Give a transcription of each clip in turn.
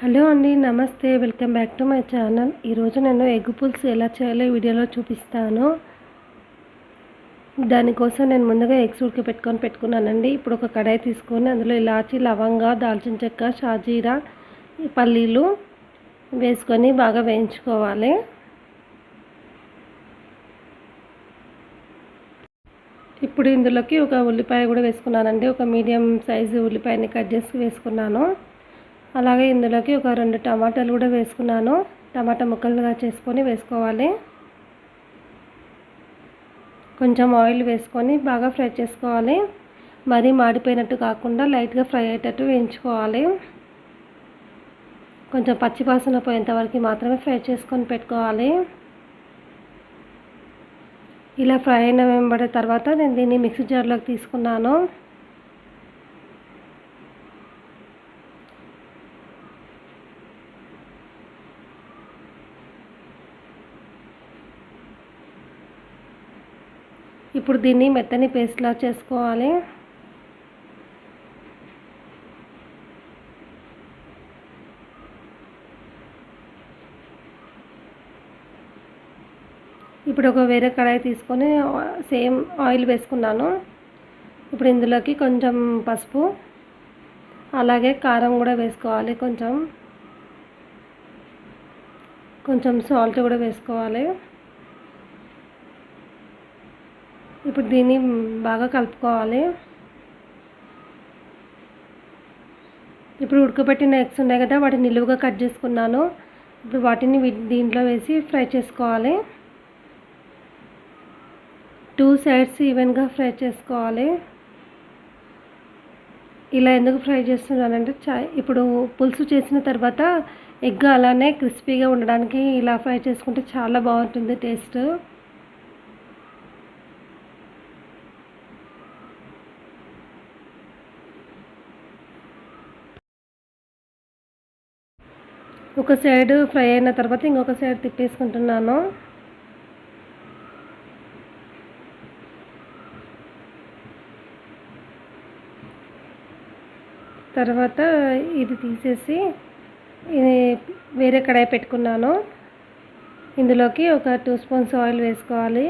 Hello అండి నమస్తే. Welcome back to my channel. ఈరోజు నేను ఎగ్ పులుసు ఎలా చేయాలో వీడియోలో చూపిస్తాను. దానికోసం నేను ముందుగా ఎగ్స్ ఉడికి పెట్టుకొని పెట్టుకున్నానండి. ఇప్పుడు ఒక కడాయి తీసుకొని అందులో ఇలాచి లవంగా దాల్చిన చెక్క షాజీరా పల్లీలు వేసుకొని బాగా వేయించుకోవాలి. ఇప్పుడు ఇందులోకి ఒక ఉల్లిపాయ కూడా వేసుకున్నానండి. ఒక మీడియం సైజు ఉల్లిపాయని కట్ చేసి వేసుకున్నాను. అలాగే ఇందులోకి ఒక రెండు టమాటాలు కూడా వేసుకున్నాను. టమాటా ముక్కలుగా చేసుకొని వేసుకోవాలి. కొంచెం ఆయిల్ వేసుకొని బాగా ఫ్రై చేసుకోవాలి. మరీ మాడిపోయినట్టు కాకుండా లైట్గా ఫ్రై అయ్యేటట్టు వేయించుకోవాలి. కొంచెం పచ్చివాసన పోయేంత వరకు మాత్రమే ఫ్రై చేసుకొని పెట్టుకోవాలి. ఇలా ఫ్రై అయిన వెంబడే తర్వాత నేను దీన్ని మిక్సీ జార్లోకి తీసుకున్నాను. ఇప్పుడు దీన్ని మెత్తని పేస్ట్లా చేసుకోవాలి. ఇప్పుడు ఒక వేరే కడాయి తీసుకొని సేమ్ ఆయిల్ వేసుకున్నాను. ఇప్పుడు ఇందులోకి కొంచెం పసుపు అలాగే కారం కూడా వేసుకోవాలి కొంచెం. కొంచెం సాల్ట్ కూడా వేసుకోవాలి. ఇప్పుడు దీన్ని బాగా కలుపుకోవాలి. ఇప్పుడు ఉడకబెట్టిన ఎగ్స్ ఉన్నాయి కదా వాటిని నిలువుగా కట్ చేసుకున్నాను. ఇప్పుడు వాటిని దీంట్లో వేసి ఫ్రై చేసుకోవాలి. టూ సైడ్స్ ఈవెన్గా ఫ్రై చేసుకోవాలి. ఇలా ఎందుకు ఫ్రై చేస్తున్నానంటే చా ఇప్పుడు పులుసు చేసిన తర్వాత ఎగ్ అలానే క్రిస్పీగా ఉండడానికి ఇలా ఫ్రై చేసుకుంటే చాలా బాగుంటుంది టేస్ట్. ఒక సైడ్ ఫ్రై అయిన తర్వాత ఇంకొక సైడ్ తిప్పేసుకుంటున్నాను. తర్వాత ఇది తీసేసి ఇది వేరే కడాయి పెట్టుకున్నాను. ఇందులోకి ఒక టూ స్పూన్స్ ఆయిల్ వేసుకోవాలి.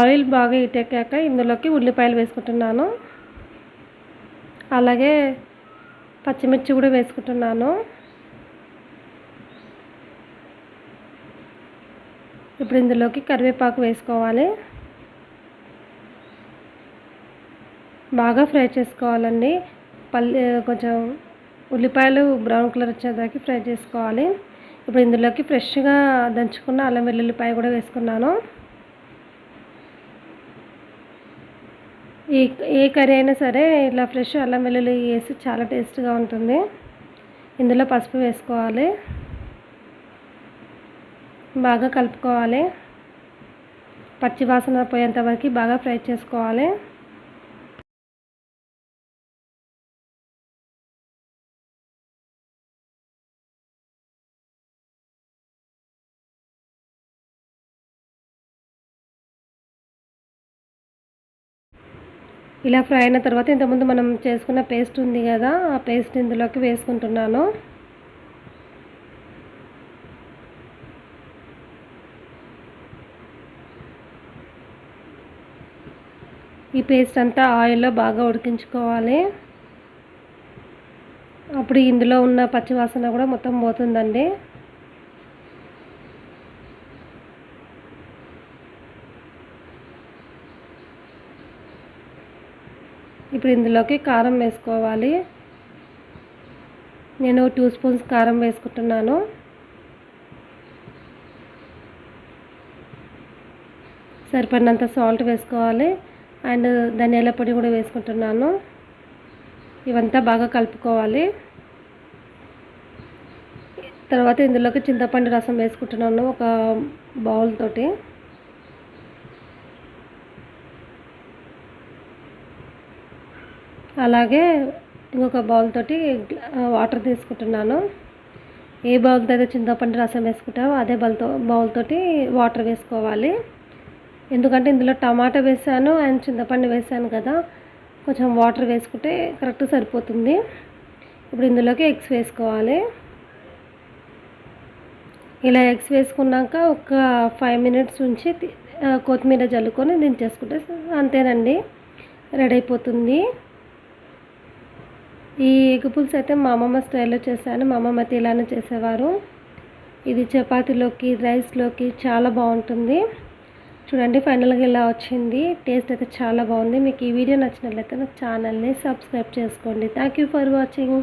ఆయిల్ బాగా ఇటెక్కాక ఇందులోకి ఉల్లిపాయలు వేసుకుంటున్నాను. అలాగే పచ్చిమిర్చి కూడా వేసుకుంటున్నాను. ఇప్పుడు ఇందులోకి కరివేపాకు వేసుకోవాలి. బాగా ఫ్రై చేసుకోవాలండి. పల్లి కొంచెం ఉల్లిపాయలు బ్రౌన్ కలర్ వచ్చేదాకా ఫ్రై చేసుకోవాలి. ఇప్పుడు ఇందులోకి ఫ్రెష్గా దంచుకున్న అల్లం వెల్లుల్లిపాయ కూడా వేసుకున్నాను. ఈ ఏ కర్రీ అయినా సరే ఇలా ఫ్రెష్ అల్లం వెల్లుల్లి వేసి చాలా టేస్ట్గా ఉంటుంది. ఇందులో పసుపు వేసుకోవాలి. బాగా కలుపుకోవాలి. పచ్చివాసన పోయేంత వరకు బాగా ఫ్రై చేసుకోవాలి. ఇలా ఫ్రై అయిన తర్వాత ఇంతకుముందు మనం చేసుకున్న పేస్ట్ ఉంది కదా ఆ పేస్ట్ ఇందులోకి వేసుకుంటున్నాను. ఈ పేస్ట్ అంతా ఆయిల్లో బాగా ఉడికించుకోవాలి. అప్పుడు ఇందులో ఉన్న పచ్చివాసన కూడా మొత్తం పోతుందండి. ఇప్పుడు ఇందులోకి కారం వేసుకోవాలి. నేను టూ స్పూన్స్ కారం వేసుకుంటున్నాను. సరిపడినంత సాల్ట్ వేసుకోవాలి. అండ్ ధనియాల పొడి కూడా వేసుకుంటున్నాను. ఇవంతా బాగా కలుపుకోవాలి. తర్వాత ఇందులోకి చింతపండు రసం వేసుకుంటున్నాను ఒక బౌల్ తోటి. అలాగే ఇంకొక బౌల్ తోటి వాటర్ తీసుకుంటున్నాను. ఏ బౌల్తో అయితే చింతపండు రసం వేసుకుంటామో అదే బౌల్తో బౌల్ తోటి వాటర్ వేసుకోవాలి. ఎందుకంటే ఇందులో టమాటా వేసాను అండ్ చింతపండు వేసాను కదా కొంచెం వాటర్ వేసుకుంటే కరెక్ట్ సరిపోతుంది. ఇప్పుడు ఇందులోకి ఎగ్స్ వేసుకోవాలి. ఇలా ఎగ్స్ వేసుకున్నాక ఒక ఫైవ్ మినిట్స్ ఉంచి కొత్తిమీర జల్లుకొని దించేసుకుంటే అంతేనండి. రెడీ అయిపోతుంది. ఈ ఎగ్ పులుసు అయితే మా అమ్మమ్మ స్టైల్లో చేశాను మా అమ్మమ్మ అయితే ఇలానే చేసేవారు. ఇది చపాతీలోకి రైస్లోకి చాలా బాగుంటుంది. చూడండి ఫైనల్గా ఇలా వచ్చింది. టేస్ట్ అయితే చాలా బాగుంది. మీకు ఈ వీడియో నచ్చినట్లయితే నా ఛానల్ని సబ్స్క్రైబ్ చేసుకోండి. Thank you for watching.